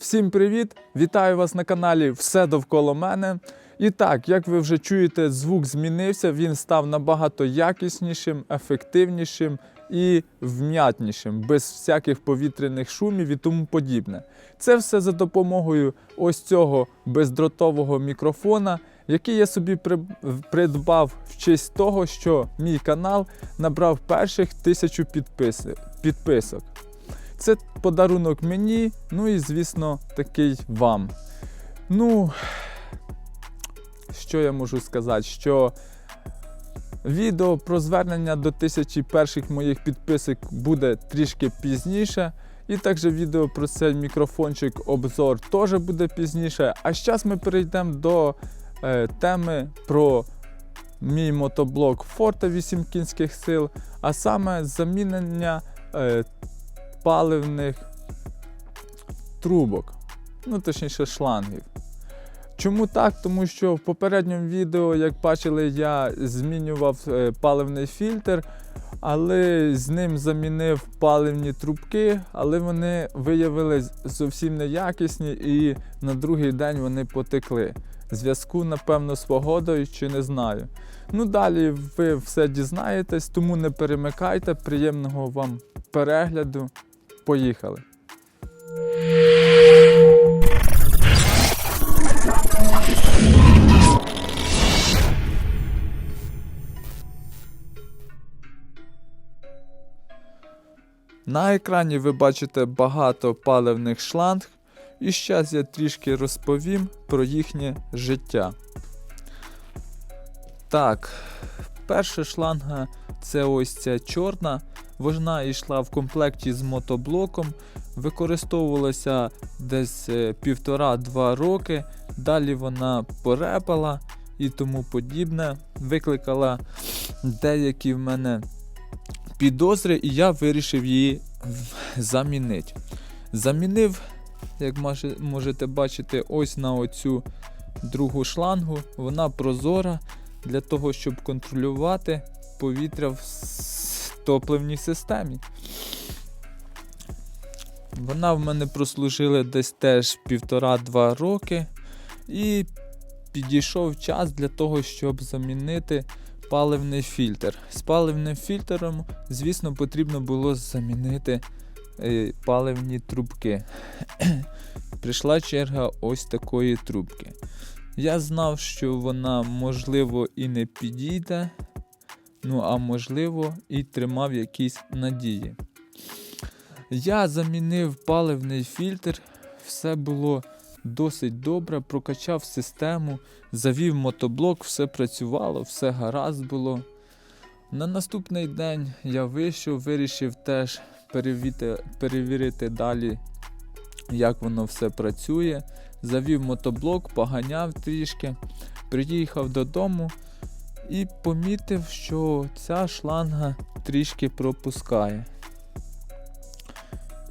Всім привіт! Вітаю вас на каналі Все довкола мене. І так, як ви вже чуєте, звук змінився, він став набагато якіснішим, ефективнішим і вм'ятнішим, без всяких повітряних шумів і тому подібне. Це все за допомогою ось цього бездротового мікрофона, який я собі придбав в честь того, що мій канал набрав перших тисячу підписок. Це подарунок мені, ну і, звісно, такий вам. Ну, що я можу сказати? Що відео про звернення до тисячі перших моїх підписок буде трішки пізніше. І також відео про цей мікрофончик обзор теж буде пізніше. А зараз ми перейдемо до е, теми про мій мотоблок Forte 8 кінських сил, а саме замінення е, паливних трубок, ну точніше шлангів. Чому так? Тому що в попередньому відео, як бачили, я змінював е, паливний фільтр, але з ним замінив паливні трубки, але вони виявились зовсім неякісні і на другий день вони потекли. Зв'язку, напевно, з погодою чи не знаю. Ну далі ви все дізнаєтесь, тому не перемикайте. Приємного вам перегляду. Поїхали. На екрані ви бачите багато паливних шланг, і зараз я трішки розповім про їхнє життя. Так, перша шланга це ось ця чорна. Вона йшла в комплекті з мотоблоком, використовувалася десь е, півтора-два роки. Далі вона порепала і тому подібне. Викликала деякі в мене підозри, і я вирішив її замінити. Замінив, як можете бачити, ось на оцю другу шлангу. Вона прозора для того, щоб контролювати повітря в топливній системі. Вона в мене прослужила десь теж півтора-два роки. І підійшов час для того, щоб замінити паливний фільтр. З паливним фільтром, звісно, потрібно було замінити е, паливні трубки. Прийшла черга ось такої трубки. Я знав, що вона, можливо, і не підійде, ну а можливо, і тримав якісь надії. Я замінив паливний фільтр, все було досить добре, прокачав систему, завів мотоблок, все працювало, все гаразд було. На наступний день я вийшов, вирішив теж перевірити, перевірити далі, як воно все працює. Завів мотоблок, поганяв трішки, приїхав додому і помітив, що ця шланга трішки пропускає.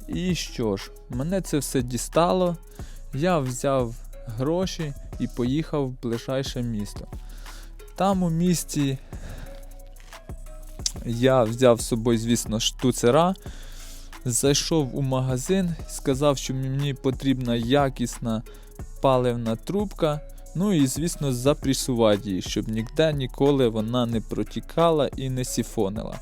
І що ж, мене це все дістало. Я взяв гроші і поїхав в ближайше місто. Там у місті я взяв з собою, звісно, штуцера, зайшов у магазин, сказав, що мені потрібна якісна паливна трубка. Ну і, звісно, запресувати її, щоб ніде ніколи вона не протікала і не сіфонила.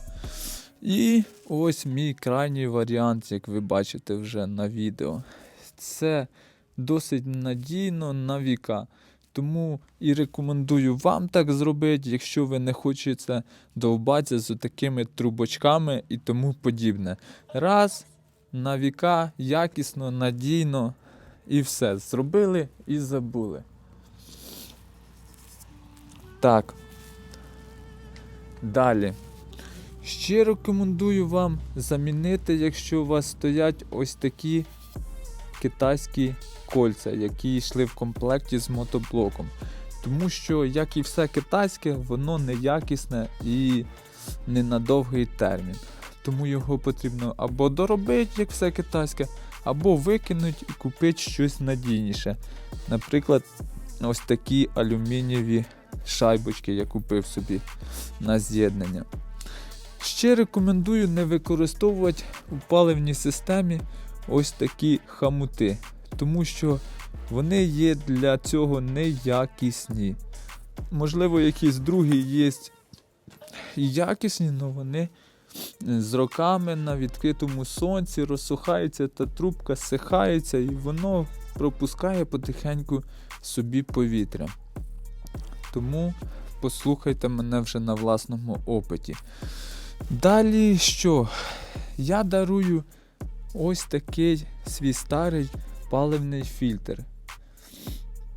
І ось мій крайній варіант, як ви бачите вже на відео. Це досить надійно на віка. Тому і рекомендую вам так зробити, якщо ви не хочете довбатися з такими трубочками і тому подібне. Раз, на віка, якісно, надійно і все. Зробили і забули. Так. Далі. Ще рекомендую вам замінити, якщо у вас стоять ось такі китайські кольця, які йшли в комплекті з мотоблоком. Тому що, як і все китайське, воно неякісне і не на довгий термін. Тому його потрібно або доробити, як все китайське, або викинути і купити щось надійніше. Наприклад, ось такі алюмінієві шайбочки я купив собі на з'єднання. Ще рекомендую не використовувати у паливній системі ось такі хамути. тому що вони є для цього неякісні. Можливо, якісь другі є якісні, але вони з роками на відкритому сонці розсухаються та трубка сихається, і воно пропускає потихеньку собі повітря. Тому послухайте мене вже на власному опиті. Далі що? Я дарую ось такий свій старий паливний фільтр.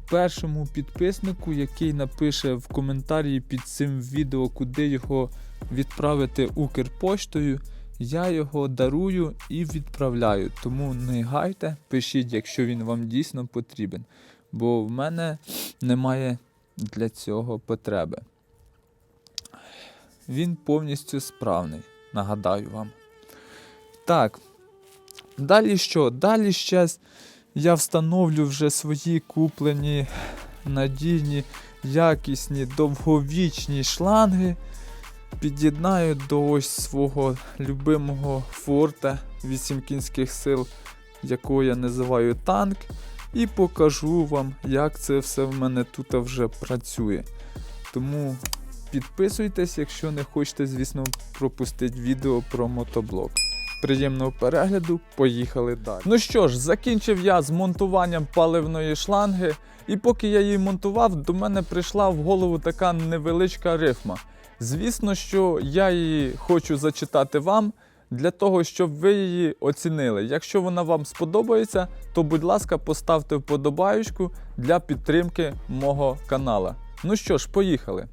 Першому підписнику, який напише в коментарі під цим відео, куди його відправити Укрпоштою, я його дарую і відправляю. Тому не гайте, пишіть, якщо він вам дійсно потрібен. Бо в мене немає для цього потреби. Він повністю справний, нагадаю вам. Так. Далі що? Далі щас я встановлю вже свої куплені надійні, якісні, довговічні шланги. Під'єднаю до ось свого любимого форта 8 кінських сил, якого я називаю танк, і покажу вам, як це все в мене тут вже працює. Тому підписуйтесь, якщо не хочете, звісно, пропустити відео про мотоблок. Приємного перегляду, поїхали далі. Ну що ж, закінчив я з монтуванням паливної шланги, і поки я її монтував, до мене прийшла в голову така невеличка рифма. Звісно, що я її хочу зачитати вам для того, щоб ви її оцінили. Якщо вона вам сподобається, то будь ласка, поставте вподобаючку для підтримки мого канала. Ну що ж, поїхали.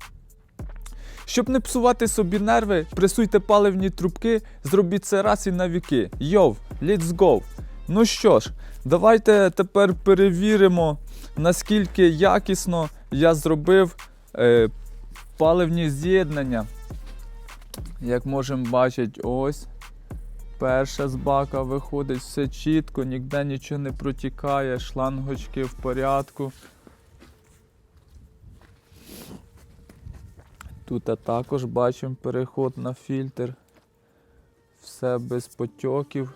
Щоб не псувати собі нерви, пресуйте паливні трубки, зробіть це раз і на віки. Йов, let's go! Ну що ж, давайте тепер перевіримо, наскільки якісно я зробив е, паливні з'єднання. Як можемо бачити, ось перша з бака виходить все чітко, ніде нічого не протікає, шлангочки в порядку. Тут також бачимо переход на фільтр. Все без потьоків.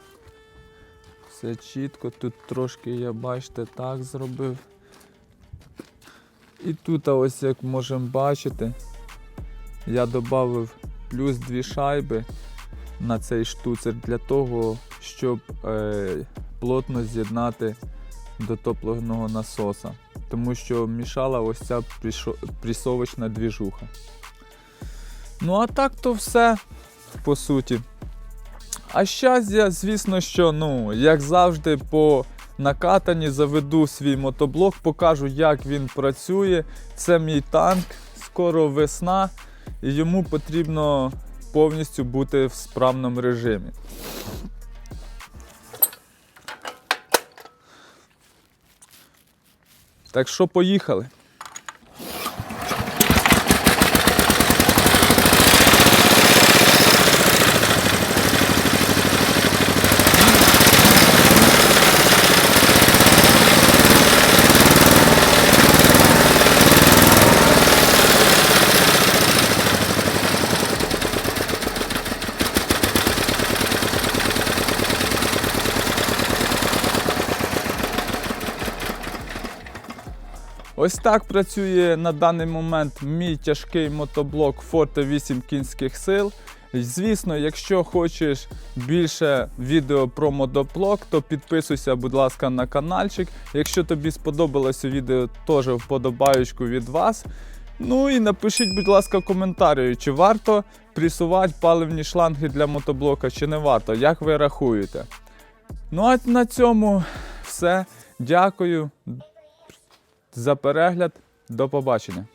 Все чітко. Тут трошки я, бачите, так зробив. І тут, ось як можемо бачити, я додав плюс дві шайби на цей штуцер для того, щоб е, плотно з'єднати до топливного насоса. Тому що мішала ось ця прісовочна двіжуха. Ну, а так то все, по суті. А щас я, звісно, що, ну, як завжди, по накатані заведу свій мотоблок, покажу, як він працює. Це мій танк, скоро весна, і йому потрібно повністю бути в справному режимі. Так що поїхали. Ось так працює на даний момент мій тяжкий мотоблок Forte 8 кінських сил. Звісно, якщо хочеш більше відео про мотоблок, то підписуйся, будь ласка, на каналчик. Якщо тобі сподобалося відео, теж вподобаючку від вас. Ну і напишіть, будь ласка, коментарі, чи варто пресувати паливні шланги для мотоблока, чи не варто, як ви рахуєте. Ну а на цьому все. Дякую за перегляд. До побачення.